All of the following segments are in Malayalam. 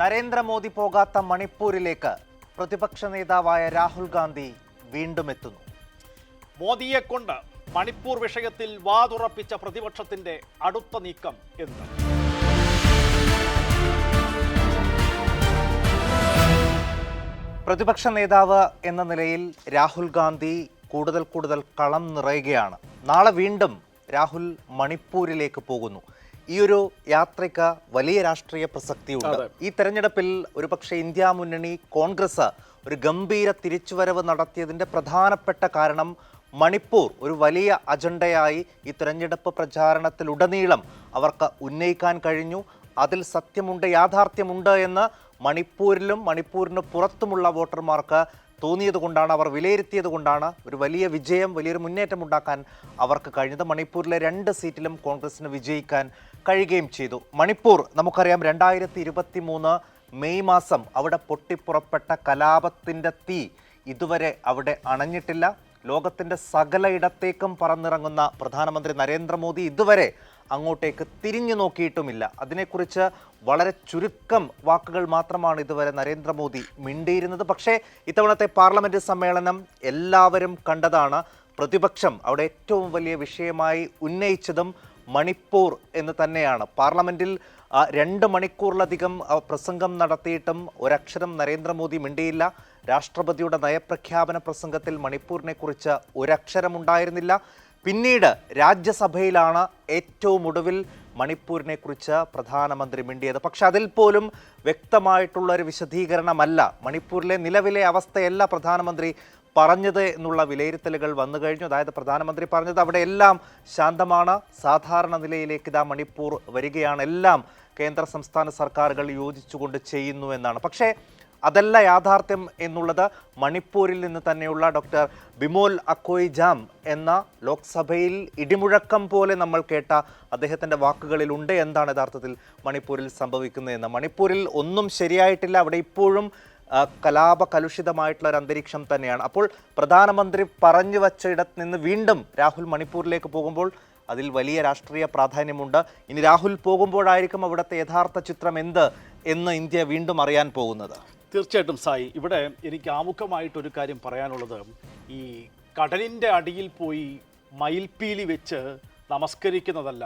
നരേന്ദ്രമോദി പോകാത്ത മണിപ്പൂരിലേക്ക് പ്രതിപക്ഷ നേതാവായ രാഹുൽ ഗാന്ധി വീണ്ടും എത്തുന്നു. മോദിയെ കൊണ്ട് മണിപ്പൂർ വിഷയത്തിൽ വാതുറപ്പിച്ച പ്രതിപക്ഷത്തിന്റെ അടുത്ത നീക്കം എന്ന് പ്രതിപക്ഷ നേതാവ് എന്ന നിലയിൽ രാഹുൽ ഗാന്ധി കൂടുതൽ കൂടുതൽ കളം നിറയുകയാണ്. നാളെ വീണ്ടും രാഹുൽ മണിപ്പൂരിലേക്ക് പോകുന്നു. ഈ ഒരു യാത്രയ്ക്ക് വലിയ രാഷ്ട്രീയ പ്രസക്തിയുണ്ട്. ഈ തെരഞ്ഞെടുപ്പിൽ ഒരുപക്ഷെ ഇന്ത്യ മുന്നണി കോൺഗ്രസ് ഒരു ഗംഭീര തിരിച്ചുവരവ് നടത്തിയതിന്റെ പ്രധാനപ്പെട്ട കാരണം മണിപ്പൂർ ഒരു വലിയ അജണ്ടയായി ഈ തെരഞ്ഞെടുപ്പ് പ്രചാരണത്തിലുടനീളം അവർക്ക് ഉന്നയിക്കാൻ കഴിഞ്ഞു. അതിൽ സത്യമുണ്ട് യാഥാർത്ഥ്യമുണ്ട് എന്ന് മണിപ്പൂരിലും മണിപ്പൂരിന് പുറത്തുമുള്ള വോട്ടർമാർക്ക് തോന്നിയത് കൊണ്ടാണ് അവർ വിലയിരുത്തിയത് കൊണ്ടാണ് ഒരു വലിയ വിജയം വലിയൊരു മുന്നേറ്റം ഉണ്ടാക്കാൻ അവർക്ക് കഴിഞ്ഞത്. മണിപ്പൂരിലെ രണ്ട് സീറ്റിലും കോൺഗ്രസിന് വിജയിക്കാൻ കഴിയുകയും ചെയ്തു. മണിപ്പൂർ നമുക്കറിയാം രണ്ടായിരത്തി ഇരുപത്തി മൂന്ന് മെയ് മാസം അവിടെ പൊട്ടിപ്പുറപ്പെട്ട കലാപത്തിന്റെ തീ ഇതുവരെ അവിടെ അണഞ്ഞിട്ടില്ല. ലോകത്തിന്റെ സകല ഇടത്തേക്കും പറന്നിറങ്ങുന്ന പ്രധാനമന്ത്രി നരേന്ദ്രമോദി ഇതുവരെ അങ്ങോട്ടേക്ക് തിരിഞ്ഞു നോക്കിയിട്ടുമില്ല. അതിനെക്കുറിച്ച് വളരെ ചുരുക്കം വാക്കുകൾ മാത്രമാണ് ഇതുവരെ നരേന്ദ്രമോദി മിണ്ടിയിരുന്നത്. പക്ഷേ ഇത്തവണത്തെ പാർലമെന്റ് സമ്മേളനം എല്ലാവരും കണ്ടതാണ്. പ്രതിപക്ഷം അവിടെ ഏറ്റവും വലിയ വിഷയമായി ഉന്നയിച്ചതും മണിപ്പൂർ എന്ന് തന്നെയാണ്. പാർലമെന്റിൽ ആ, രണ്ട് മണിക്കൂറിലധികം പ്രസംഗം നടത്തിയിട്ടും ഒരക്ഷരം നരേന്ദ്രമോദി മിണ്ടിയില്ല. രാഷ്ട്രപതിയുടെ നയപ്രഖ്യാപന പ്രസംഗത്തിൽ മണിപ്പൂരിനെ കുറിച്ച് ഒരക്ഷരം ഉണ്ടായിരുന്നില്ല പിന്നീട് രാജ്യസഭയിലാണ് ഏറ്റവും ഒടുവിൽ മണിപ്പൂരിനെക്കുറിച്ച് പ്രധാനമന്ത്രി മിണ്ടിയത്. പക്ഷെ അതിൽ പോലും വ്യക്തമായിട്ടുള്ള ഒരു വിശദീകരണമല്ല. മണിപ്പൂരിലെ നിലവിലെ അവസ്ഥയല്ല പ്രധാനമന്ത്രി പറഞ്ഞത് എന്നുള്ള വിലയിരുത്തലുകൾ വന്നു കഴിഞ്ഞു. അതായത് പ്രധാനമന്ത്രി പറഞ്ഞത് അവിടെ എല്ലാം ശാന്തമാണ്. സാധാരണ നിലയിലേക്ക് ഇതാ മണിപ്പൂർ വരികയാണ്. എല്ലാം കേന്ദ്ര സംസ്ഥാന സർക്കാരുകൾ യോജിച്ചുകൊണ്ട് ചെയ്യുന്നു എന്നാണ്. പക്ഷേ അതല്ല യാഥാർത്ഥ്യം എന്നുള്ളത് മണിപ്പൂരിൽ നിന്ന് തന്നെയുള്ള ഡോക്ടർ ബിമോൽ അക്കോയ് ജാം എന്ന ലോക്സഭയിൽ ഇടിമുഴക്കം പോലെ നമ്മൾ കേട്ട അദ്ദേഹത്തിന്റെ വാക്കുകളിലുണ്ട് എന്താണ് യഥാർത്ഥത്തിൽ മണിപ്പൂരിൽ സംഭവിക്കുന്നതെന്ന് മണിപ്പൂരിൽ ഒന്നും ശരിയായിട്ടില്ല. അവിടെ ഇപ്പോഴും കലാപ കലുഷിതമായിട്ടുള്ള ഒരു അന്തരീക്ഷം തന്നെയാണ്. അപ്പോൾ പ്രധാനമന്ത്രി പറഞ്ഞു വച്ച ഇടത്ത് നിന്ന് വീണ്ടും രാഹുൽ മണിപ്പൂരിലേക്ക് പോകുമ്പോൾ അതിൽ വലിയ രാഷ്ട്രീയ പ്രാധാന്യമുണ്ട്. ഇനി രാഹുൽ പോകുമ്പോഴായിരിക്കും അവിടുത്തെ യഥാർത്ഥ ചിത്രം എന്ത് എന്ന് ഇന്ത്യ വീണ്ടും അറിയാൻ പോകുന്നത്. തീർച്ചയായിട്ടും സായി ഇവിടെ എനിക്ക് ആമുഖമായിട്ടൊരു കാര്യം പറയാനുള്ളത്. ഈ കടലിന്റെ അടിയിൽ പോയി മയിൽപ്പീലി വെച്ച് നമസ്കരിക്കുന്നതല്ല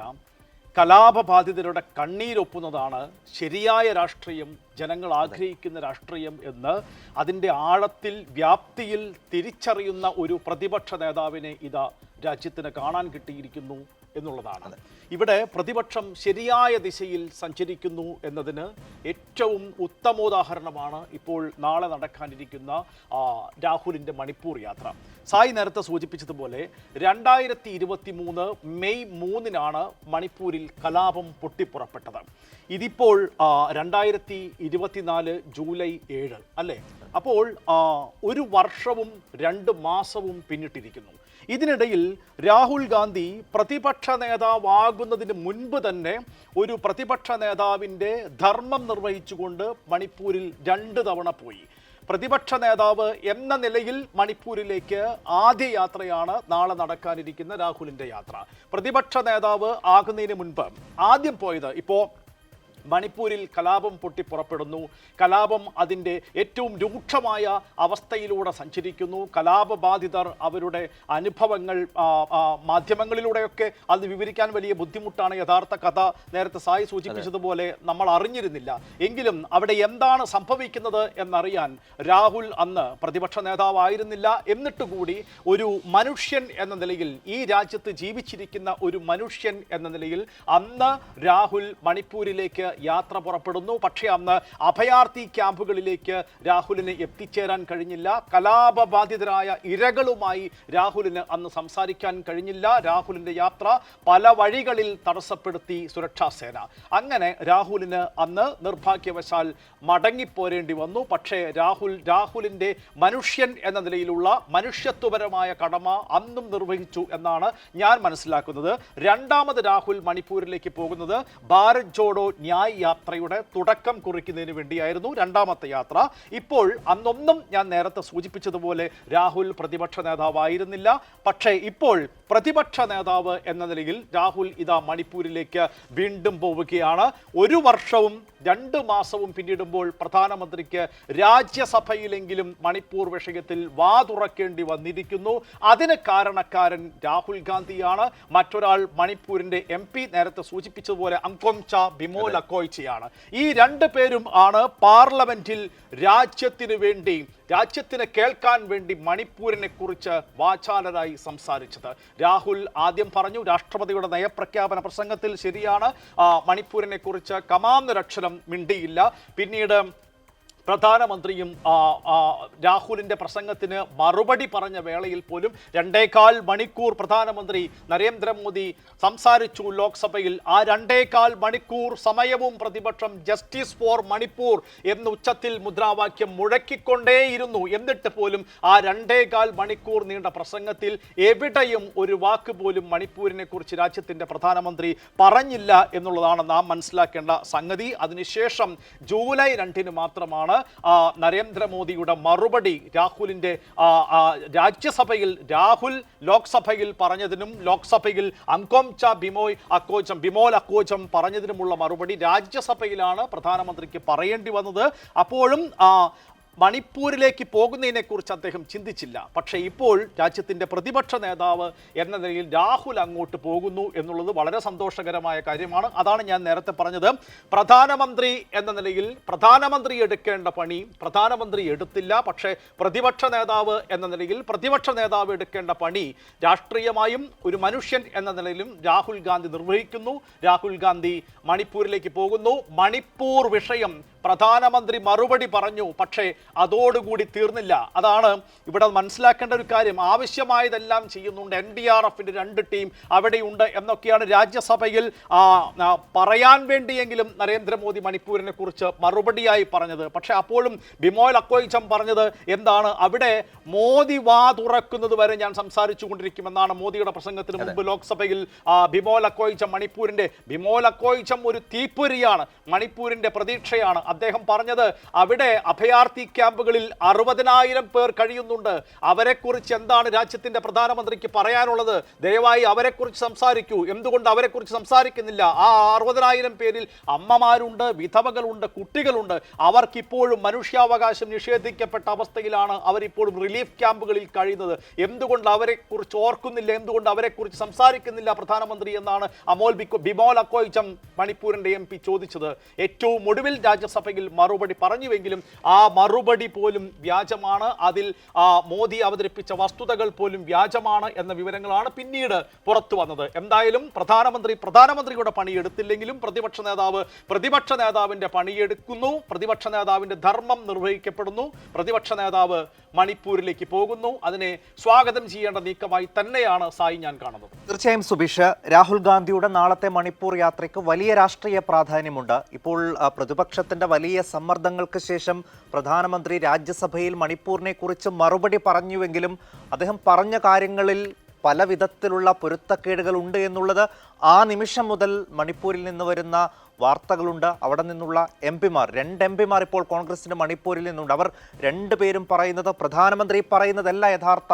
കലാപബാധിതരുടെ കണ്ണീരൊപ്പുന്നതാണ് ശരിയായ രാഷ്ട്രീയം ജനങ്ങൾ ആഗ്രഹിക്കുന്ന രാഷ്ട്രീയം എന്ന് അതിന്റെ ആഴത്തിൽ വ്യാപ്തിയിൽ തിരിച്ചറിയുന്ന ഒരു പ്രതിപക്ഷ നേതാവിനെ ഇതാ രാജ്യത്തിന് കാണാൻ കിട്ടിയിരിക്കുന്നു എന്നുള്ളതാണ്. ഇവിടെ പ്രതിപക്ഷം ശരിയായ ദിശയിൽ സഞ്ചരിക്കുന്നു എന്നതിന് ഏറ്റവും ഉത്തമോദാഹരണമാണ് ഇപ്പോൾ നാളെ നടക്കാനിരിക്കുന്ന രാഹുലിന്റെ മണിപ്പൂർ യാത്ര. സായി നേരത്തെ സൂചിപ്പിച്ചതുപോലെ രണ്ടായിരത്തി ഇരുപത്തി മൂന്ന് മെയ് മൂന്നിനാണ് മണിപ്പൂരിൽ കലാപം പൊട്ടിപ്പുറപ്പെട്ടത്. ഇതിപ്പോൾ രണ്ടായിരത്തി ഇരുപത്തിനാല് ജൂലൈ ഏഴ് അല്ലേ? അപ്പോൾ ഒരു വർഷവും രണ്ട് മാസവും പിന്നിട്ടിരിക്കുന്നു. ഇതിനിടയിൽ രാഹുൽ ഗാന്ധി പ്രതിപക്ഷ നേതാവാകുന്നതിന് മുൻപ് തന്നെ ഒരു പ്രതിപക്ഷ നേതാവിന്റെ ധർമ്മം നിർവഹിച്ചുകൊണ്ട് മണിപ്പൂരിൽ രണ്ട് തവണ പോയി. പ്രതിപക്ഷ നേതാവ് എന്ന നിലയിൽ മണിപ്പൂരിലേക്ക് ആദ്യ യാത്രയാണ് നാളെ നടക്കാനിരിക്കുന്ന രാഹുലിന്റെ യാത്ര. പ്രതിപക്ഷ നേതാവ് ആകുന്നതിന് മുൻപ് ആദ്യം പോയത് ഇപ്പോൾ മണിപ്പൂരിൽ കലാപം പൊട്ടി പുറപ്പെടുന്നു. കലാപം അതിന്റെ ഏറ്റവും രൂക്ഷമായ അവസ്ഥയിലൂടെ സഞ്ചരിക്കുന്നു. കലാപബാധിതർ അവരുടെ അനുഭവങ്ങൾ മാധ്യമങ്ങളിലൂടെയൊക്കെ അത് വിവരിക്കാൻ വലിയ ബുദ്ധിമുട്ടാണ് യഥാർത്ഥ കഥ. നേരത്തെ സായി സൂചിപ്പിച്ചതുപോലെ നമ്മൾ അറിഞ്ഞിരുന്നില്ല. എങ്കിലും അവിടെ എന്താണ് സംഭവിക്കുന്നത് എന്നറിയാൻ രാഹുൽ അന്ന് പ്രതിപക്ഷ നേതാവായിരുന്നില്ല. എന്നിട്ട് കൂടി ഒരു മനുഷ്യൻ എന്ന നിലയിൽ ഈ രാജ്യത്ത് ജീവിച്ചിരിക്കുന്ന ഒരു മനുഷ്യൻ എന്ന നിലയിൽ അന്ന് രാഹുൽ മണിപ്പൂരിലേക്ക് യാത്ര പുറപ്പെടുന്നു. പക്ഷേ അന്ന് അഭയാർത്ഥി ക്യാമ്പുകളിലേക്ക് രാഹുലിന് എത്തിച്ചേരാൻ കഴിഞ്ഞില്ല. കലാപബാധിതരായ ഇരകളുമായി രാഹുലിന് അന്ന് സംസാരിക്കാൻ കഴിഞ്ഞില്ല. രാഹുലിന്റെ യാത്ര പല വഴികളിൽ തടസ്സപ്പെടുത്തി സുരക്ഷാ സേന. അങ്ങനെ രാഹുലിന് അന്ന് നിർഭാഗ്യവശാൽ മടങ്ങിപ്പോരേണ്ടി വന്നു. പക്ഷേ രാഹുൽ രാഹുലിന്റെ മനുഷ്യൻ എന്ന നിലയിലുള്ള മനുഷ്യത്വപരമായ കടമ അന്നും നിർവഹിച്ചു എന്നാണ് ഞാൻ മനസ്സിലാക്കുന്നത്. രണ്ടാമത് രാഹുൽ മണിപ്പൂരിലേക്ക് പോകുന്നത്. ഭാരത് ജോഡോ ന്യായ് യാത്രയുടെ തുടക്കം കുറിക്കുന്നതിന് വേണ്ടിയായിരുന്നു രണ്ടാമത്തെ യാത്ര. ഇപ്പോൾ അന്നൊന്നും ഞാൻ നേരത്തെ സൂചിപ്പിച്ചതുപോലെ രാഹുൽ പ്രതിപക്ഷ നേതാവായിരുന്നില്ല. പക്ഷേ ഇപ്പോൾ പ്രതിപക്ഷ നേതാവ് എന്ന നിലയിൽ രാഹുൽ ഇതാ മണിപ്പൂരിലേക്ക് വീണ്ടും പോവുകയാണ്. ഒരു വർഷവും രണ്ട് മാസവും പിന്നിടുമ്പോൾ പ്രധാനമന്ത്രിക്ക് രാജ്യസഭയിലെങ്കിലും മണിപ്പൂർ വിഷയത്തിൽ വാതുറക്കേണ്ടി വന്നിരിക്കുന്നു. അതിന് കാരണക്കാരൻ രാഹുൽ ഗാന്ധിയാണ്. മറ്റൊരാൾ മണിപ്പൂരിന്റെ എം പി നേരത്തെ സൂചിപ്പിച്ചതുപോലെ അങ്കോംച ബിമോൽ അക്കോയ്ച്ചയാണ്. ഈ രണ്ട് പേരും ആണ് പാർലമെന്റിൽ രാജ്യത്തിന് വേണ്ടി രാജ്യത്തിന് കേൾക്കാൻ വേണ്ടി മണിപ്പൂരിനെ കുറിച്ച് വാചാലരായി സംസാരിച്ചത്. രാഹുൽ ആദ്യം പറഞ്ഞു രാഷ്ട്രപതിയുടെ നയപ്രഖ്യാപന പ്രസംഗത്തിൽ ശരിയാണ്. മണിപ്പൂരിനെ കുറിച്ച് കമാന്നൊരക്ഷരം മിണ്ടിയില്ല. പിന്നീട് പ്രധാനമന്ത്രിയും രാഹുലിന്റെ പ്രസംഗത്തിന് മറുപടി പറഞ്ഞ വേളയിൽ പോലും രണ്ടേകാൽ മണിക്കൂർ പ്രധാനമന്ത്രി നരേന്ദ്രമോദി സംസാരിച്ചു ലോക്സഭയിൽ. ആ രണ്ടേകാൽ മണിക്കൂർ സമയവും പ്രതിപക്ഷം ജസ്റ്റിസ് ഫോർ മണിപ്പൂർ എന്ന ഉച്ചത്തിൽ മുദ്രാവാക്യം മുഴക്കിക്കൊണ്ടേയിരുന്നു. എന്നിട്ട് പോലും ആ രണ്ടേകാൽ മണിക്കൂർ നീണ്ട പ്രസംഗത്തിൽ എവിടെയും ഒരു വാക്ക് പോലും മണിപ്പൂരിനെ കുറിച്ച് രാജ്യത്തിന്റെ പ്രധാനമന്ത്രി പറഞ്ഞില്ല എന്നുള്ളതാണ് നാം മനസ്സിലാക്കേണ്ട സംഗതി. അതിനുശേഷം ജൂലൈ രണ്ടിന് മാത്രമാണ് ആ, നരേന്ദ്രമോദിയുടെ മറുപടി ആ, രാജ്യസഭയിൽ രാഹുൽ ലോക്സഭയിൽ പറഞ്ഞതിനും ലോക്സഭയിൽ അങ്കോംച ബിമോയ് അക്കോചം ബിമോൽ അക്കോചം പറഞ്ഞതിനുമുള്ള മറുപടി രാജ്യസഭയിലാണ് പ്രധാനമന്ത്രിക്ക് പറയേണ്ടി വന്നത്. അപ്പോഴും മണിപ്പൂരിലേക്ക് പോകുന്നതിനെക്കുറിച്ച് അദ്ദേഹം ചിന്തിച്ചില്ല. പക്ഷേ ഇപ്പോൾ രാജ്യത്തിന്റെ പ്രതിപക്ഷ നേതാവ് എന്ന നിലയിൽ രാഹുൽ അങ്ങോട്ട് പോകുന്നു എന്നുള്ളത് വളരെ സന്തോഷകരമായ കാര്യമാണ്. അതാണ് ഞാൻ നേരത്തെ പറഞ്ഞത്. പ്രധാനമന്ത്രി എന്ന നിലയിൽ പ്രധാനമന്ത്രി എടുക്കേണ്ട പണി പ്രധാനമന്ത്രി എടുത്തില്ല. പക്ഷേ പ്രതിപക്ഷ നേതാവ് എന്ന നിലയിൽ പ്രതിപക്ഷ നേതാവ് എടുക്കേണ്ട പണി രാഷ്ട്രീയമായും ഒരു മനുഷ്യൻ എന്ന നിലയിലും രാഹുൽ ഗാന്ധി നിർവഹിക്കുന്നു. രാഹുൽ ഗാന്ധി മണിപ്പൂരിലേക്ക് പോകുന്നു. മണിപ്പൂർ വിഷയം പ്രധാനമന്ത്രി മറുപടി പറഞ്ഞു. പക്ഷേ അതോടുകൂടി തീർന്നില്ല. അതാണ് ഇവിടെ മനസ്സിലാക്കേണ്ട ഒരു കാര്യം. ആവശ്യമായതെല്ലാം ചെയ്യുന്നുണ്ട് എൻ ഡി ആർ എഫിന്റെ രണ്ട് ടീം അവിടെയുണ്ട് എന്നൊക്കെയാണ് രാജ്യസഭയിൽ പറയാൻ വേണ്ടിയെങ്കിലും നരേന്ദ്രമോദി മണിപ്പൂരിനെ കുറിച്ച് മറുപടിയായി പറഞ്ഞത്. പക്ഷേ അപ്പോഴും ബിമോൽ അക്കോയിച്ചം പറഞ്ഞത് എന്താണ് അവിടെ മോദി വാ തുറക്കുന്നത് വരെ ഞാൻ സംസാരിച്ചു കൊണ്ടിരിക്കുമെന്നാണ് മോദിയുടെ പ്രസംഗത്തിന് മുമ്പ് ലോക്സഭയിൽ ബിമോൽ അക്കോയിച്ചം മണിപ്പൂരിന്റെ ബിമോൽ അക്കോയിച്ചം ഒരു തീപ്പൊരിയാണ് മണിപ്പൂരിന്റെ പ്രതീക്ഷയാണ്. അദ്ദേഹം പറഞ്ഞത് അവിടെ അഭയാർത്ഥി ക്യാമ്പുകളിൽ അറുപതിനായിരം പേർ കഴിയുന്നുണ്ട്. അവരെക്കുറിച്ച് എന്താണ് രാജ്യത്തിന്റെ പ്രധാനമന്ത്രിക്ക് പറയാനുള്ളത്? ദയവായി അവരെക്കുറിച്ച് സംസാരിക്കൂ. എന്തുകൊണ്ട് അവരെക്കുറിച്ച് സംസാരിക്കുന്നില്ല? ആ അറുപതിനായിരം പേരിൽ അമ്മമാരുണ്ട് വിധവകളുണ്ട് കുട്ടികളുണ്ട്. അവർക്കിപ്പോഴും മനുഷ്യാവകാശം നിഷേധിക്കപ്പെട്ട അവസ്ഥയിലാണ് അവരിപ്പോഴും റിലീഫ് ക്യാമ്പുകളിൽ കഴിയുന്നത്. എന്തുകൊണ്ട് അവരെക്കുറിച്ച് ഓർക്കുന്നില്ല? എന്തുകൊണ്ട് അവരെക്കുറിച്ച് സംസാരിക്കുന്നില്ല പ്രധാനമന്ത്രി എന്നാണ് അമോൽ ബിക്കോ ബിമോൽ അക്കോയിച്ചം മണിപ്പൂരിന്റെ എം ചോദിച്ചത്. ഏറ്റവും ഒടുവിൽ രാജ്യസഭയിൽ മറുപടി പറഞ്ഞുവെങ്കിലും ആ മറുപടി പോലും വ്യാജമാണ്. അതിൽ മോദി അവതരിപ്പിച്ച വസ്തുതകൾ പോലും വ്യാജമാണ് എന്ന വിവരങ്ങളാണ് പിന്നീട് പുറത്തു വന്നത്. എന്തായാലും പ്രധാനമന്ത്രി പ്രധാനമന്ത്രിയുടെ പണിയെടുത്തില്ലെങ്കിലും പ്രതിപക്ഷ നേതാവ് പ്രതിപക്ഷ നേതാവിന്റെ പണിയെടുക്കുന്നു പ്രതിപക്ഷ നേതാവിന്റെ ധർമ്മം നിർവഹിക്കപ്പെടുന്നു. പ്രതിപക്ഷ നേതാവ് മണിപ്പൂരിലേക്ക് പോകുന്നു. അതിനെ സ്വാഗതം ചെയ്യേണ്ട നീക്കമായി തന്നെയാണ് സായി ഞാൻ കാണുന്നത്. തീർച്ചയായും സുബീഷ് രാഹുൽ ഗാന്ധിയുടെ നാളത്തെ മണിപ്പൂർ യാത്രയ്ക്ക് വലിയ രാഷ്ട്രീയ പ്രാധാന്യമുണ്ട്. ഇപ്പോൾ പ്രതിപക്ഷത്തിന്റെ വലിയ സമ്മർദ്ദങ്ങൾക്ക് ശേഷം പ്രധാനമന്ത്രി രാജ്യസഭയിൽ മണിപ്പൂരിനെ കുറിച്ച് മറുപടി പറഞ്ഞുവെങ്കിലും അദ്ദേഹം പറഞ്ഞ കാര്യങ്ങളിൽ പല വിധത്തിലുള്ള പൊരുത്തക്കേടുകൾ ഉണ്ട് എന്നുള്ളത് ആ നിമിഷം മുതൽ മണിപ്പൂരിൽ നിന്ന് വരുന്ന വാർത്തകളുണ്ട്. അവിടെ നിന്നുള്ള എം പിമാർ രണ്ട് എം പിമാർ ഇപ്പോൾ കോൺഗ്രസിന്റെ മണിപ്പൂരിൽ നിന്നുണ്ട്. അവർ രണ്ടുപേരും പറയുന്നത് പ്രധാനമന്ത്രി പറയുന്നതല്ല യഥാർത്ഥ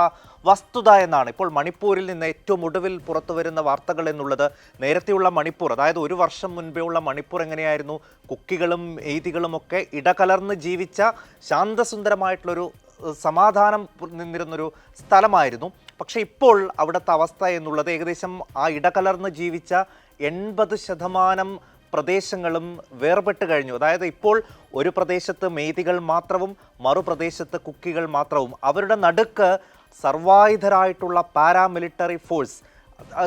വസ്തുത എന്നാണ്. ഇപ്പോൾ മണിപ്പൂരിൽ നിന്ന് ഏറ്റവും ഒടുവിൽ പുറത്തു വരുന്ന വാർത്തകൾ എന്നുള്ളത് നേരത്തെയുള്ള മണിപ്പൂർ അതായത് ഒരു വർഷം മുൻപേ ഉള്ള മണിപ്പൂർ എങ്ങനെയായിരുന്നു? കുക്കികളും എയ്തികളും ഒക്കെ ഇടകലർന്ന് ജീവിച്ച ശാന്തസുന്ദരമായിട്ടുള്ളൊരു സമാധാനം നിന്നിരുന്നൊരു സ്ഥലമായിരുന്നു. പക്ഷേ ഇപ്പോൾ അവിടുത്തെ അവസ്ഥ എന്നുള്ളത് ഏകദേശം ആ ഇടകലർന്ന് ജീവിച്ച എൺപത് ശതമാനം പ്രദേശങ്ങളും വേർപെട്ട് കഴിഞ്ഞു. അതായത് ഇപ്പോൾ ഒരു പ്രദേശത്ത് മേതികൾ മാത്രവും മറുപ്രദേശത്ത് കുക്കികൾ മാത്രവും. അവരുടെ നടുക്ക് സർവായുധരായിട്ടുള്ള പാരാമിലിറ്ററി ഫോഴ്സ്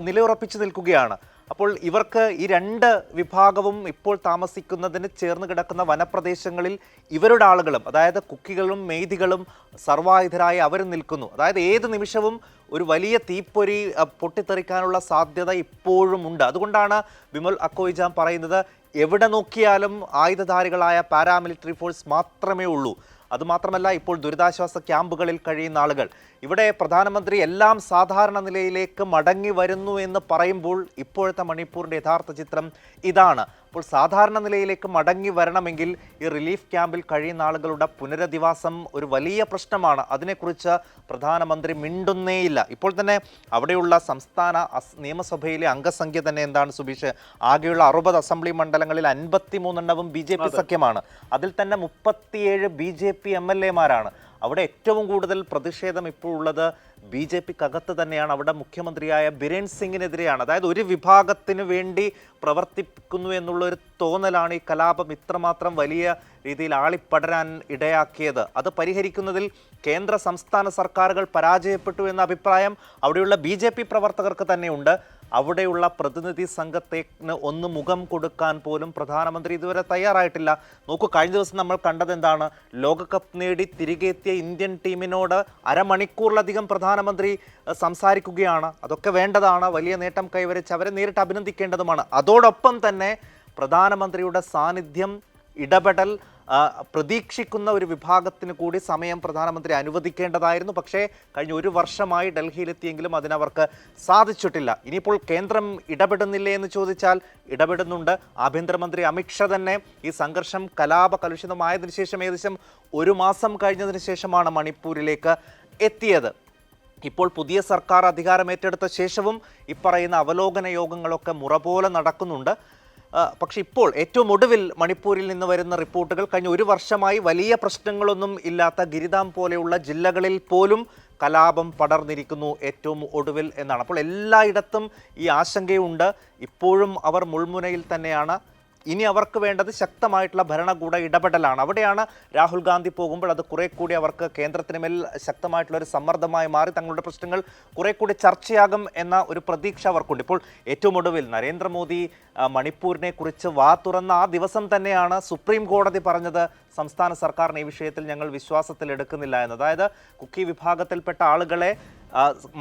നിലയുറപ്പിച്ചു നിൽക്കുകയാണ്. അപ്പോൾ ഇവർക്ക് ഈ രണ്ട് വിഭാഗവും ഇപ്പോൾ താമസിക്കുന്നതിന് ചേർന്ന് കിടക്കുന്ന വനപ്രദേശങ്ങളിൽ ഇവരുടെ ആളുകളും അതായത് കുക്കികളും മെയ്തികളും സർവായുധരായി അവർ നിൽക്കുന്നു. അതായത് ഏത് നിമിഷവും ഒരു വലിയ തീപ്പൊരി പൊട്ടിത്തെറിക്കാനുള്ള സാധ്യത ഇപ്പോഴും ഉണ്ട്. അതുകൊണ്ടാണ് വിമൽ അക്കോയിജാം പറയുന്നത് എവിടെ നോക്കിയാലും ആയുധധാരികളായ പാരാമിലിറ്ററി ഫോഴ്സ് മാത്രമേ ഉള്ളൂ. അതുമാത്രമല്ല ഇപ്പോൾ ദുരിതാശ്വാസ ക്യാമ്പുകളിൽ കഴിയുന്ന ആളുകൾ ഇവിടെ പ്രധാനമന്ത്രി എല്ലാം സാധാരണ നിലയിലേക്ക് മടങ്ങി വരുന്നു എന്ന് പറയുമ്പോൾ ഇപ്പോഴത്തെ മണിപ്പൂരിന്റെ യഥാർത്ഥ ചിത്രം ഇതാണ്. അപ്പോൾ സാധാരണ നിലയിലേക്ക് മടങ്ങി വരണമെങ്കിൽ ഈ റിലീഫ് ക്യാമ്പിൽ കഴിയുന്ന ആളുകളുടെ പുനരധിവാസം ഒരു വലിയ പ്രശ്നമാണ്. അതിനെക്കുറിച്ച് പ്രധാനമന്ത്രി മിണ്ടുന്നേയില്ല. ഇപ്പോൾ തന്നെ അവിടെയുള്ള സംസ്ഥാന നിയമസഭയിലെ അംഗസംഖ്യ തന്നെ എന്താണ് സുബീഷ്? ആകെയുള്ള അറുപത് അസംബ്ലി മണ്ഡലങ്ങളിൽ അൻപത്തി മൂന്നെണ്ണവും ബി ജെ പി സഖ്യമാണ്. അതിൽ തന്നെ മുപ്പത്തിയേഴ് B J P M L എമാരാണ് അവിടെ ഏറ്റവും കൂടുതൽ പ്രതിഷേധം ഇപ്പോൾ ഉള്ളത് ബി ജെ പിക്കകത്ത് തന്നെയാണ്. അവിടെ മുഖ്യമന്ത്രിയായ ബിരൺ സിംഗിനെതിരെയാണ്. അതായത് ഒരു വിഭാഗത്തിന് വേണ്ടി പ്രവർത്തിക്കുന്നു എന്നുള്ള ഒരു തോന്നലാണ് ഈ കലാപം ഇത്രമാത്രം വലിയ രീതിയിൽ ആളിപ്പടരാൻ ഇടയാക്കിയത്. അത് പരിഹരിക്കുന്നതിൽ കേന്ദ്ര സംസ്ഥാന സർക്കാരുകൾ പരാജയപ്പെട്ടു എന്ന അഭിപ്രായം അവിടെയുള്ള ബി പ്രവർത്തകർക്ക് തന്നെയുണ്ട്. അവിടെയുള്ള പ്രതിനിധി സംഘത്തിന് ഒന്ന് മുഖം കൊടുക്കാൻ പോലും പ്രധാനമന്ത്രി ഇതുവരെ തയ്യാറായിട്ടില്ല. നോക്കൂ കഴിഞ്ഞ ദിവസം നമ്മൾ കണ്ടത് എന്താണ് ലോകകപ്പ് നേടി തിരികെ എത്തിയ ഇന്ത്യൻ ടീമിനോട് അരമണിക്കൂറിലധികം പ്രധാനമന്ത്രി സംസാരിക്കുകയാണ്. അതൊക്കെ വേണ്ടതാണ്. വലിയ നേട്ടം കൈവരിച്ച് അവരെ നേരിട്ട് അഭിനന്ദിക്കേണ്ടതുമാണ്. അതോടൊപ്പം തന്നെ പ്രധാനമന്ത്രിയുടെ സാന്നിധ്യം ഇടപെടൽ പ്രതീക്ഷിക്കുന്ന ഒരു വിഭാഗത്തിന് കൂടി സമയം പ്രധാനമന്ത്രി അനുവദിക്കേണ്ടതായിരുന്നു. പക്ഷേ കഴിഞ്ഞ ഒരു വർഷമായി ഡൽഹിയിലെത്തിയെങ്കിലും അതിനവർക്ക് സാധിച്ചിട്ടില്ല. ഇനിയിപ്പോൾ കേന്ദ്രം ഇടപെടുന്നില്ലേ എന്ന് ചോദിച്ചാൽ ഇടപെടുന്നുണ്ട്. ആഭ്യന്തരമന്ത്രി അമിത്ഷാ തന്നെ ഈ സംഘർഷം കലാപ കലുഷിതമായതിനു ശേഷം ഏകദേശം ഒരു മാസം കഴിഞ്ഞതിന് ശേഷമാണ് മണിപ്പൂരിലേക്ക് എത്തിയത്. ഇപ്പോൾ പുതിയ സർക്കാർ അധികാരമേറ്റെടുത്ത ശേഷവും ഇപ്പറയുന്ന അവലോകന യോഗങ്ങളൊക്കെ മുറ പോലെ നടക്കുന്നുണ്ട്. പക്ഷെ ഇപ്പോൾ ഏറ്റവും ഒടുവിൽ മണിപ്പൂരിൽ നിന്ന് വരുന്ന റിപ്പോർട്ടുകൾ കഴിഞ്ഞ ഒരു വർഷമായി വലിയ പ്രശ്നങ്ങളൊന്നും ഇല്ലാത്ത ഗിരിധാം പോലെയുള്ള ജില്ലകളിൽ പോലും കലാപം പടർന്നിരിക്കുന്നു ഏറ്റവും ഒടുവിൽ എന്നാണ്. അപ്പോൾ എല്ലായിടത്തും ഈ ആശങ്കയുണ്ട്. ഇപ്പോഴും അവർ മുൾമുനയിൽ തന്നെയാണ്. ഇനി അവർക്ക് വേണ്ടത് ശക്തമായിട്ടുള്ള ഭരണകൂട ഇടപെടലാണ്. അവിടെയാണ് രാഹുൽ ഗാന്ധി പോകുമ്പോൾ അത് കുറെ കൂടി അവർക്ക് കേന്ദ്രത്തിന് മേൽ ശക്തമായിട്ടുള്ള ഒരു സമ്മർദ്ദമായി മാറി. തങ്ങളുടെ പ്രശ്നങ്ങൾ കുറെ കൂടി ചർച്ചയാകും എന്ന ഒരു പ്രതീക്ഷ അവർക്കുണ്ട്. ഇപ്പോൾ ഏറ്റവും ഒടുവിൽ നരേന്ദ്രമോദി മണിപ്പൂരിനെ കുറിച്ച് വാ തുറന്ന ആ ദിവസം തന്നെയാണ് സുപ്രീം കോടതി പറഞ്ഞത് സംസ്ഥാന സർക്കാരിന് ഈ വിഷയത്തിൽ ഞങ്ങൾ വിശ്വാസത്തിൽ എടുക്കുന്നില്ല എന്ന്. അതായത് കുക്കി വിഭാഗത്തിൽപ്പെട്ട ആളുകളെ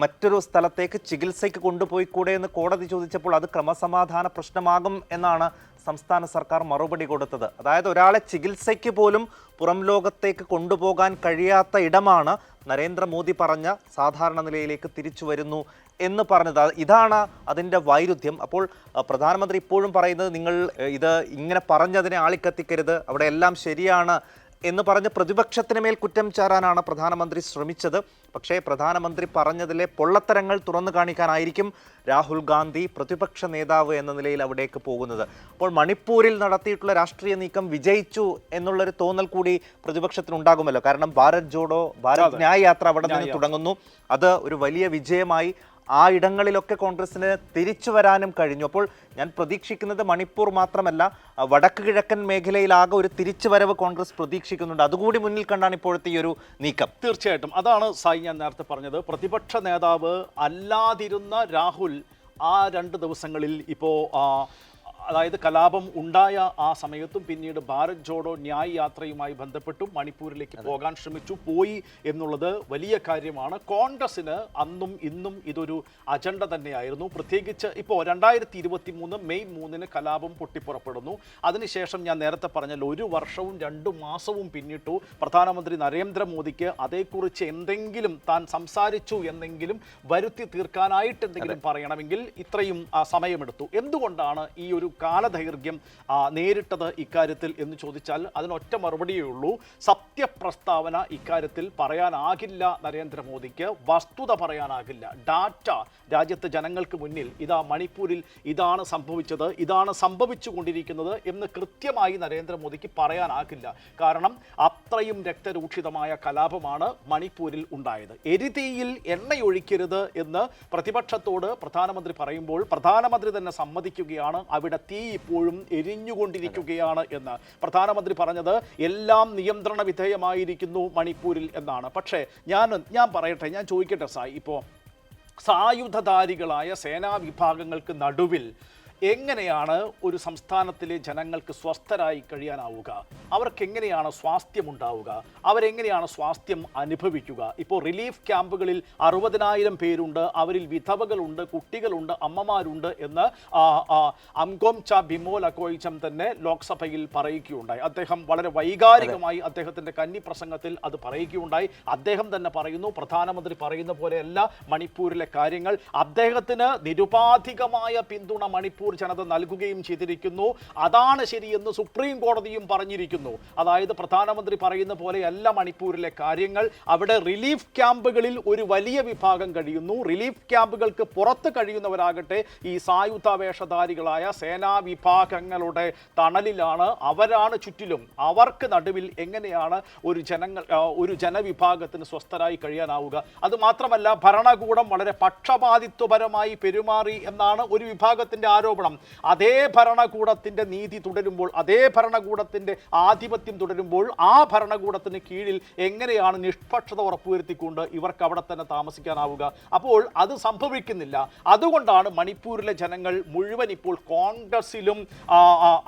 മറ്റൊരു സ്ഥലത്തേക്ക് ചികിത്സയ്ക്ക് കൊണ്ടുപോയി കൂടെ എന്ന് കോടതി ചോദിച്ചപ്പോൾ അത് ക്രമസമാധാന പ്രശ്നമാകും എന്നാണ് സംസ്ഥാന സർക്കാർ മറുപടി കൊടുത്തത്. അതായത് ഒരാളെ ചികിത്സയ്ക്ക് പോലും പുറം ലോകത്തേക്ക് കൊണ്ടുപോകാൻ കഴിയാത്ത ഇടമാണ് നരേന്ദ്രമോദി പറഞ്ഞ സാധാരണ നിലയിലേക്ക് തിരിച്ചു വരുന്നു എന്ന് പറഞ്ഞത്. ഇതാണ് അതിന്റെ വൈരുദ്ധ്യം. അപ്പോൾ പ്രധാനമന്ത്രി ഇപ്പോഴും പറയുന്നത് നിങ്ങൾ ഇത് ഇങ്ങനെ പറഞ്ഞതിനെ ആളിക്കത്തിക്കരുത്. അവിടെ എല്ലാം ശരിയാണ് എന്ന് പറഞ്ഞ് പ്രതിപക്ഷത്തിന് മേൽ കുറ്റം ചാരാനാണ് പ്രധാനമന്ത്രി ശ്രമിച്ചത്. പക്ഷേ പ്രധാനമന്ത്രി പറഞ്ഞതിലെ പൊള്ളത്തരങ്ങൾ തുറന്നു കാണിക്കാനായിരിക്കും രാഹുൽ ഗാന്ധി പ്രതിപക്ഷ നേതാവ് എന്ന നിലയിൽ അവിടേക്ക് പോകുന്നത്. അപ്പോൾ മണിപ്പൂരിൽ നടത്തിയിട്ടുള്ള രാഷ്ട്രീയ നീക്കം വിജയിച്ചു എന്നുള്ളൊരു തോന്നൽ കൂടി പ്രതിപക്ഷത്തിനുണ്ടാകുമല്ലോ. കാരണം ഭാരത് ജോഡോ ഭാരത് ന്യായ് യാത്ര അവിടെ നിന്ന് തുടങ്ങുന്നു. അത് ഒരു വലിയ വിജയമായി ആ ഇടങ്ങളിലൊക്കെ കോൺഗ്രസിന് തിരിച്ചു വരാനും കഴിഞ്ഞു. അപ്പോൾ ഞാൻ പ്രതീക്ഷിക്കുന്നത് മണിപ്പൂർ മാത്രമല്ല വടക്ക് കിഴക്കൻ മേഖലയിലാകെ ഒരു തിരിച്ചുവരവ് കോൺഗ്രസ് പ്രതീക്ഷിക്കുന്നുണ്ട്. അതുകൂടി മുന്നിൽ കണ്ടാണ് ഇപ്പോഴത്തെ ഈ ഒരു നീക്കം. തീർച്ചയായിട്ടും. അതാണ് സായി ഞാൻ നേരത്തെ പറഞ്ഞത്. പ്രതിപക്ഷ നേതാവ് അല്ലാതിരുന്ന രാഹുൽ ആ രണ്ട് ദിവസങ്ങളിൽ ഇപ്പോൾ അതായത് കലാപം ഉണ്ടായ ആ സമയത്തും പിന്നീട് ഭാരത് ജോഡോ ന്യായ് യാത്രയുമായി ബന്ധപ്പെട്ടും മണിപ്പൂരിലേക്ക് പോകാൻ ശ്രമിച്ചു പോയി എന്നുള്ളത് വലിയ കാര്യമാണ്. കോൺഗ്രസിന് അന്നും ഇന്നും ഇതൊരു അജണ്ട തന്നെയായിരുന്നു. പ്രത്യേകിച്ച് ഇപ്പോൾ രണ്ടായിരത്തി ഇരുപത്തി മൂന്ന് മെയ് മൂന്നിന് കലാപം പൊട്ടിപ്പുറപ്പെടുന്നു. അതിനുശേഷം ഞാൻ നേരത്തെ പറഞ്ഞാൽ ഒരു വർഷവും രണ്ടു മാസവും പിന്നിട്ടു പ്രധാനമന്ത്രി നരേന്ദ്രമോദിക്ക് അതേക്കുറിച്ച് എന്തെങ്കിലും താൻ സംസാരിച്ചു എന്നെങ്കിലും വരുത്തി തീർക്കാനായിട്ട് എന്തെങ്കിലും പറയണമെങ്കിൽ ഇത്രയും സമയമെടുത്തു. എന്തുകൊണ്ടാണ് ഈ ഒരു കാലദൈർഘ്യം നേരിട്ടത് ഇക്കാര്യത്തിൽ എന്ന് ചോദിച്ചാൽ അതിനൊറ്റ മറുപടിയേ ഉള്ളൂ. സത്യപ്രസ്താവന ഇക്കാര്യത്തിൽ പറയാനാകില്ല നരേന്ദ്രമോദിക്ക് വസ്തുത പറയാനാകില്ല. ഡാറ്റ രാജ്യത്തെ ജനങ്ങൾക്ക് മുന്നിൽ ഇതാ മണിപ്പൂരിൽ ഇതാണ് സംഭവിച്ചത് ഇതാണ് സംഭവിച്ചു കൊണ്ടിരിക്കുന്നത് എന്ന് കൃത്യമായി നരേന്ദ്രമോദിക്ക് പറയാനാകില്ല. കാരണം അത്രയും രക്തരൂക്ഷിതമായ കലാപമാണ് മണിപ്പൂരിൽ ഉണ്ടായത്. എരിതീയിൽ എണ്ണയൊഴിക്കരുത് എന്ന് പ്രതിപക്ഷത്തോട് പ്രധാനമന്ത്രി പറയുമ്പോൾ പ്രധാനമന്ത്രി തന്നെ സമ്മതിക്കുകയാണ് അവിടെ തീ ഇപ്പോഴും എരിഞ്ഞുകൊണ്ടിരിക്കുകയാണ് എന്ന്. പ്രധാനമന്ത്രി പറഞ്ഞത് എല്ലാം നിയന്ത്രണ വിധേയമായിരിക്കുന്നു മണിപ്പൂരിൽ എന്നാണ്. പക്ഷേ ഞാൻ ഞാൻ പറയട്ടെ ഞാൻ ചോദിക്കട്ടെ സായി. ഇപ്പോൾ സായുധധാരികളായ സേനാ വിഭാഗങ്ങൾക്ക് നടുവിൽ എങ്ങനെയാണ് ഒരു സംസ്ഥാനത്തിലെ ജനങ്ങൾക്ക് സ്വസ്ഥരായി കഴിയാനാവുക? അവർക്ക് എങ്ങനെയാണ് സ്വാസ്ഥ്യമുണ്ടാവുക? അവരെങ്ങനെയാണ് സ്വാസ്ഥ്യം അനുഭവിക്കുക? ഇപ്പോൾ റിലീഫ് ക്യാമ്പുകളിൽ അറുപതിനായിരം പേരുണ്ട്. അവരിൽ വിധവകളുണ്ട് കുട്ടികളുണ്ട് അമ്മമാരുണ്ട് എന്ന് അംഗോംച ബിമോൽ അക്കോയിച്ചം തന്നെ ലോക്സഭയിൽ പറയുകയുണ്ടായി. അദ്ദേഹം വളരെ വൈകാരികമായി അദ്ദേഹത്തിന്റെ കന്നി പ്രസംഗത്തിൽ അത് പറയുകയുണ്ടായി. അദ്ദേഹം തന്നെ പറയുന്നു പ്രധാനമന്ത്രി പറയുന്ന പോലെയല്ല മണിപ്പൂരിലെ കാര്യങ്ങൾ. അദ്ദേഹത്തിന് നിരുപാധികമായ പിന്തുണ മണിപ്പൂർ ജനത നൽകുകയും ചെയ്തിരിക്കുന്നു. അതാണ് ശരിയെന്ന് സുപ്രീം കോടതിയും പറഞ്ഞിരിക്കുന്നു. അതായത് പ്രധാനമന്ത്രി പറയുന്ന പോലെയല്ല മണിപ്പൂരിലെ കാര്യങ്ങൾ. അവിടെ റിലീഫ് ക്യാമ്പുകളിൽ ഒരു വലിയ വിഭാഗം കഴിയുന്നു. റിലീഫ് ക്യാമ്പുകൾക്ക് പുറത്ത് കഴിയുന്നവരാകട്ടെ ഈ സായുധ വേഷധാരികളായ സേനാ വിഭാഗങ്ങളുടെ തണലിലാണ്. അവരാണ് ചുറ്റിലും. അവർക്ക് നടുവിൽ എങ്ങനെയാണ് ഒരു ജനങ്ങൾ ഒരു ജനവിഭാഗത്തിന് സ്വസ്ഥരായി കഴിയാനാവുക? അത് മാത്രമല്ല ഭരണകൂടം വളരെ പക്ഷപാതിത്വപരമായി പെരുമാറി എന്നാണ് ഒരു വിഭാഗത്തിന്റെ ആരോപണം. അതേ ഭരണകൂടത്തിന്റെ നീതി തുടരുമ്പോൾ അതേ ഭരണകൂടത്തിന്റെ ആധിപത്യം തുടരുമ്പോൾ ആ ഭരണകൂടത്തിന് കീഴിൽ എങ്ങനെയാണ് നിഷ്പക്ഷത ഉറപ്പുവരുത്തിക്കൊണ്ട് ഇവർക്ക് അവിടെ തന്നെ താമസിക്കാനാവുക? അപ്പോൾ അത് സംഭവിക്കുന്നില്ല. അതുകൊണ്ടാണ് മണിപ്പൂരിലെ ജനങ്ങൾ മുഴുവൻ ഇപ്പോൾ കോൺഗ്രസിലും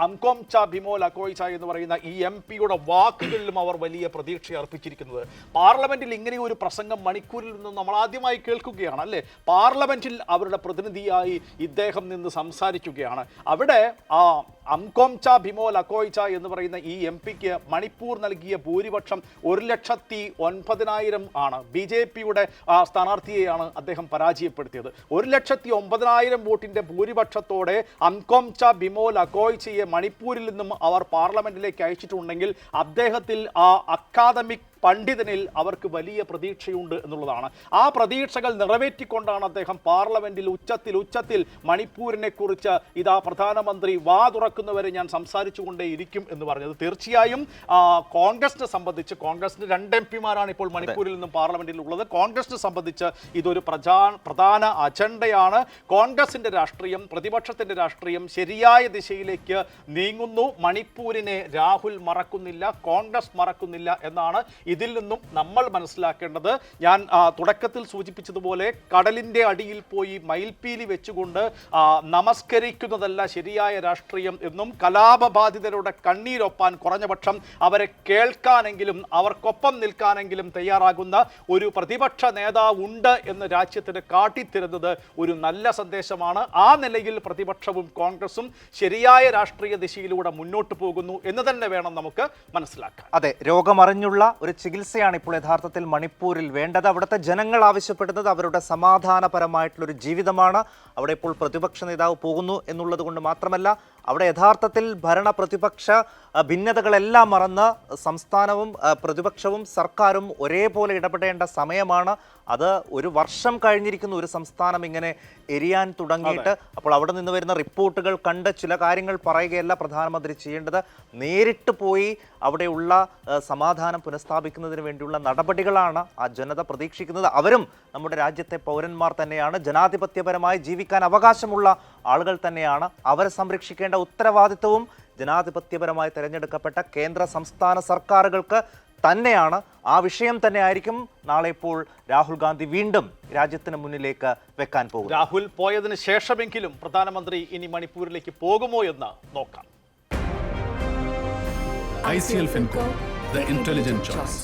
അംകോംച ബിമോൽ അക്കോയ്ച എന്ന് പറയുന്ന ഈ എം പിയുടെ വാക്കുകളിലും അവർ വലിയ പ്രതീക്ഷ അർപ്പിച്ചിരിക്കുന്നത്. പാർലമെന്റിൽ ഇങ്ങനെ ഒരു പ്രസംഗം മണിക്കൂറിൽ നിന്ന് നമ്മൾ ആദ്യമായി കേൾക്കുകയാണ് അല്ലേ? പാർലമെന്റിൽ അവരുടെ പ്രതിനിധിയായി ഇദ്ദേഹം നിന്ന് സംസാരിക്കുകയാണ് അവിടെ ആ അംകോംച ഭിമോ ലക്കോയ്ച എന്ന് പറയുന്ന ഈ എം പിക്ക് മണിപ്പൂർ നൽകിയ ഭൂരിപക്ഷം ഒരു ലക്ഷത്തി ഒൻപതിനായിരം ആണ്. ബി ജെ പിയുടെ സ്ഥാനാർത്ഥിയെയാണ് അദ്ദേഹം പരാജയപ്പെടുത്തിയത്. ഒരു ലക്ഷത്തി ഒമ്പതിനായിരം വോട്ടിന്റെ ഭൂരിപക്ഷത്തോടെ അംകോംച ഭിമോ ബിമോൽ അക്കോയ്ചയെ മണിപ്പൂരിൽ നിന്നും അവർ പാർലമെന്റിലേക്ക് അയച്ചിട്ടുണ്ടെങ്കിൽ അദ്ദേഹത്തിൽ ആ അക്കാദമിക് പണ്ഡിതനിൽ അവർക്ക് വലിയ പ്രതീക്ഷയുണ്ട് എന്നുള്ളതാണ്. ആ പ്രതീക്ഷകൾ നിറവേറ്റിക്കൊണ്ടാണ് അദ്ദേഹം പാർലമെന്റിൽ ഉച്ചത്തിൽ ഉച്ചത്തിൽ മണിപ്പൂരിനെ കുറിച്ച് ഇതാ പ്രധാനമന്ത്രി വാ തുറക്കുന്നവരെ ഞാൻ സംസാരിച്ചു കൊണ്ടേയിരിക്കും എന്ന് പറഞ്ഞത്. തീർച്ചയായും കോൺഗ്രസിനെ സംബന്ധിച്ച് കോൺഗ്രസിന് രണ്ട് എം പിമാരാണ് ഇപ്പോൾ മണിപ്പൂരിൽ നിന്നും പാർലമെന്റിൽ ഉള്ളത് കോൺഗ്രസിനെ സംബന്ധിച്ച് ഇതൊരു പ്രധാ പ്രധാന അജണ്ടയാണ്. കോൺഗ്രസിന്റെ രാഷ്ട്രീയം പ്രതിപക്ഷത്തിന്റെ രാഷ്ട്രീയം ശരിയായ ദിശയിലേക്ക് നീങ്ങുന്നു. മണിപ്പൂരിനെ രാഹുൽ മറക്കുന്നില്ല കോൺഗ്രസ് മറക്കുന്നില്ല എന്നാണ് ഇതിൽ നിന്നും നമ്മൾ മനസ്സിലാക്കേണ്ടത് ഞാൻ തുടക്കത്തിൽ സൂചിപ്പിച്ചതുപോലെ കടലിന്റെ അടിയിൽ പോയി മയിൽപ്പീലി വെച്ചുകൊണ്ട് നമസ്കരിക്കുന്നതല്ല ശരിയായ രാഷ്ട്രീയം എന്നും കലാപബാധിതരുടെ കണ്ണീരൊപ്പാൻ കുറഞ്ഞപക്ഷം അവരെ കേൾക്കാനെങ്കിലും അവർക്കൊപ്പം നിൽക്കാനെങ്കിലും തയ്യാറാകുന്ന ഒരു പ്രതിപക്ഷ നേതാവ് ഉണ്ട് എന്ന് രാജ്യത്തിന് കാട്ടിത്തരുന്നത് ഒരു നല്ല സന്ദേശമാണ്. ആ നിലയിൽ പ്രതിപക്ഷവും കോൺഗ്രസും ശരിയായ രാഷ്ട്രീയ ദിശയിലൂടെ മുന്നോട്ട് പോകുന്നു എന്ന് തന്നെ വേണം നമുക്ക് മനസ്സിലാക്കാൻ. അതെ രോഗമറിഞ്ഞുള്ള ഒരു ചികിത്സയാണ് ഇപ്പോൾ യഥാർത്ഥത്തിൽ മണിപ്പൂരിൽ വേണ്ടത്. അവിടുത്തെ ജനങ്ങൾ ആവശ്യപ്പെടുന്നത് അവരുടെ സമാധാനപരമായിട്ടുള്ളൊരു ജീവിതമാണ്. അവിടെ ഇപ്പോൾ പ്രതിപക്ഷ നേതാവ് പോകുന്നു എന്നുള്ളത് കൊണ്ട് മാത്രമല്ല അവിടെ യഥാർത്ഥത്തിൽ ഭരണ പ്രതിപക്ഷ ഭിന്നതകളെല്ലാം മറന്ന് സംസ്ഥാനവും പ്രതിപക്ഷവും സർക്കാരും ഒരേപോലെ ഇടപെടേണ്ട സമയമാണ്. അത് ഒരു വർഷം കഴിഞ്ഞിരിക്കുന്ന ഒരു സംസ്ഥാനം ഇങ്ങനെ എരിയാൻ തുടങ്ങിയിട്ട്. അപ്പോൾ അവിടെ നിന്ന് വരുന്ന റിപ്പോർട്ടുകൾ കണ്ട് ചില കാര്യങ്ങൾ പറയുകയല്ല പ്രധാനമന്ത്രി ചെയ്യേണ്ടത്. നേരിട്ട് പോയി അവിടെയുള്ള സമാധാനം പുനഃസ്ഥാപിക്കുന്നതിന് വേണ്ടിയുള്ള നടപടികളാണ് ആ ജനത പ്രതീക്ഷിക്കുന്നത്. അവരും നമ്മുടെ രാജ്യത്തെ പൗരന്മാർ തന്നെയാണ്. ജനാധിപത്യപരമായി ജീവിക്കാൻ അവകാശമുള്ള ആളുകൾ തന്നെയാണ് അവരെ സംരക്ഷിക്കേണ്ട ഉത്തരവാദിത്വവും ജനാധിപത്യപരമായി തിരഞ്ഞെടുക്കപ്പെട്ട കേന്ദ്ര സംസ്ഥാന സർക്കാരുകൾക്ക് തന്നെയാണ്. ആ വിഷയം തന്നെ ആയിരിക്കും നാളെ ഇപ്പോൾ രാഹുൽ ഗാന്ധി വീണ്ടും രാജ്യത്തിന് മുന്നിലേക്ക് വെക്കാൻ പോകും രാഹുൽ പോയതിന് ശേഷമെങ്കിലും പ്രധാനമന്ത്രി ഇനി മണിപ്പൂരിലേക്ക് പോകുമോ എന്ന് നോക്കാം. I C L Fincorp the intelligent choice.